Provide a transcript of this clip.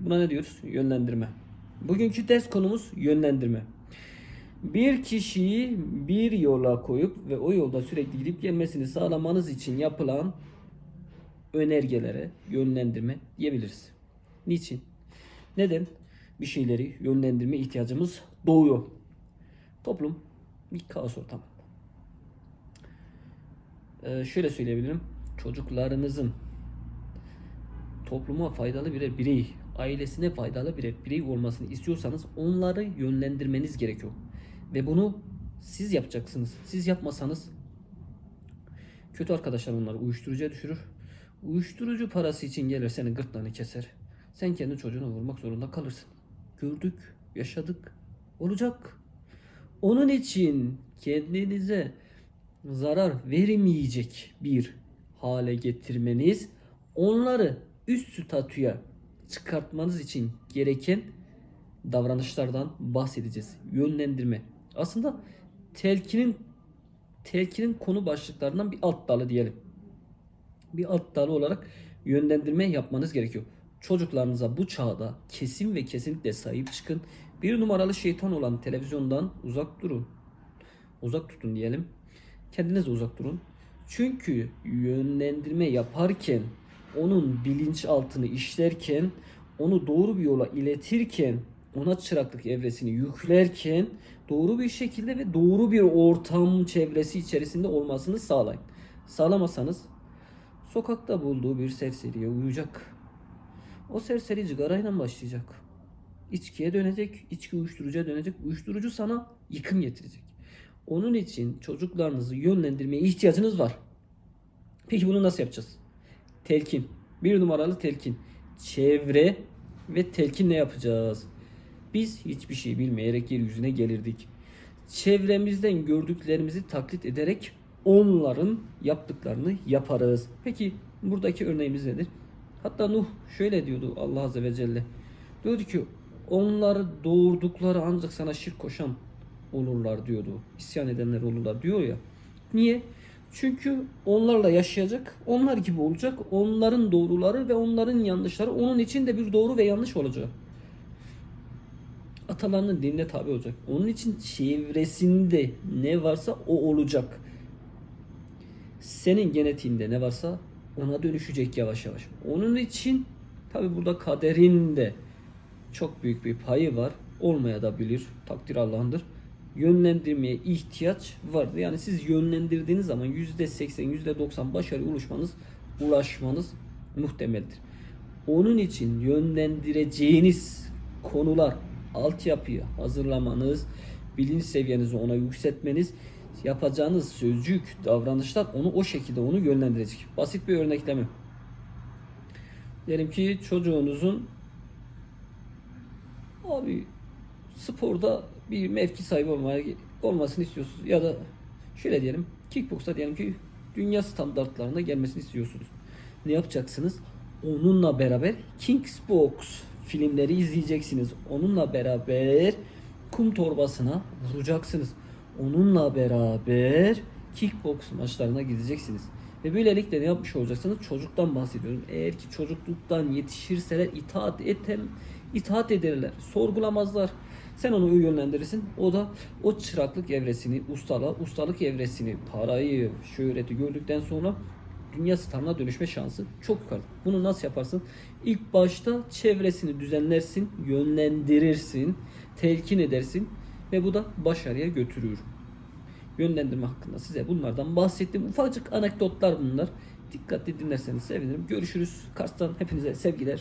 Buna ne diyoruz? Yönlendirme. Bugünkü ders konumuz yönlendirme. Bir kişiyi bir yola koyup ve o yolda sürekli gidip gelmesini sağlamanız için yapılan önergelere yönlendirme diyebiliriz. Niçin? Neden? Bir şeyleri yönlendirme ihtiyacımız doğuyor. Toplum bir kaos ortamı. Ee, şöyle söyleyebilirim. Çocuklarınızın topluma faydalı birer birey, ailesine faydalı birer birey olmasını istiyorsanız onları yönlendirmeniz gerekiyor. Ve bunu siz yapacaksınız. Siz yapmasanız kötü arkadaşlar onları uyuşturucuya düşürür. Uyuşturucu parası için gelir senin gırtlağını keser. Sen kendi çocuğuna vurmak zorunda kalırsın. Gördük, yaşadık. Olacak. Onun için kendinize zarar vermeyecek bir hale getirmeniz, onları üst statüye çıkartmanız için gereken davranışlardan bahsedeceğiz. Yönlendirme. Aslında telkinin telkinin konu başlıklarından bir alt dalı diyelim. Bir alt dalı olarak yönlendirme yapmanız gerekiyor. Çocuklarınıza bu çağda kesin ve kesinlikle sahip çıkın. Bir numaralı şeytan olan televizyondan uzak durun. Uzak tutun diyelim. Kendiniz de uzak durun. Çünkü yönlendirme yaparken, onun bilinçaltını işlerken, onu doğru bir yola iletirken, ona çıraklık evresini yüklerken doğru bir şekilde ve doğru bir ortam çevresi içerisinde olmasını sağlayın. Sağlamasanız sokakta bulduğu bir serseriye uyacak. O serseri cigarayla başlayacak. İçkiye dönecek, içki uyuşturucuya dönecek. Uyuşturucu sana yıkım getirecek. Onun için çocuklarınızı yönlendirmeye ihtiyacınız var. Peki bunu nasıl yapacağız? Telkin. Bir numaralı telkin. Çevre ve telkin ne yapacağız? Biz hiçbir şey bilmeyerek yeryüzüne gelirdik. Çevremizden gördüklerimizi taklit ederek onların yaptıklarını yaparız. Peki buradaki örneğimiz nedir? Hatta Nuh şöyle diyordu Allah Azze ve Celle. Diyordu ki onları doğurdukları ancak sana şirk koşan olurlar diyordu. İsyan edenler olurlar diyor ya. Niye? Çünkü onlarla yaşayacak, onlar gibi olacak. Onların doğruları ve onların yanlışları onun için de bir doğru ve yanlış olacak. Atalarının dinine tabi olacak. Onun için çevresinde ne varsa o olacak. Senin genetiğinde ne varsa ona dönüşecek yavaş yavaş. Onun için tabi burada kaderin de çok büyük bir payı var. Olmaya da bilir. Takdir Allah'ındır. Yönlendirmeye ihtiyaç vardır. Yani siz yönlendirdiğiniz zaman %80, %90 başarı ulaşmanız, ulaşmanız muhtemeldir. Onun için yönlendireceğiniz konular, altyapıyı hazırlamanız, bilinç seviyenizi ona yükseltmeniz, yapacağınız sözcük, davranışlar onu o şekilde onu yönlendirecek. Basit bir örnekleme. Diyelim ki çocuğunuzun abi sporda bir mevki sahibi olmaya olmasını istiyorsunuz ya da şöyle diyelim kickboxta diyelim ki dünya standartlarına gelmesini istiyorsunuz. Ne yapacaksınız? Onunla beraber Kickbox filmleri izleyeceksiniz. Onunla beraber kum torbasına vuracaksınız. Onunla beraber kickbox maçlarına gideceksiniz. Ve böylelikle ne yapmış olacaksınız? Çocuktan bahsediyorum. Eğer ki çocukluktan yetişirseler itaat eten, itaat ederler. Sorgulamazlar. Sen onu yönlendirirsin. O da o çıraklık evresini, ustala, ustalık evresini, parayı, şöhreti gördükten sonra dünya starına dönüşme şansı çok yukarı. Bunu nasıl yaparsın? İlk başta çevresini düzenlersin, yönlendirirsin, telkin edersin ve bu da başarıya götürür. Yönlendirme hakkında size bunlardan bahsettim. Ufacık anekdotlar bunlar. Dikkatli dinlerseniz sevinirim. Görüşürüz. Kars'tan hepinize sevgiler.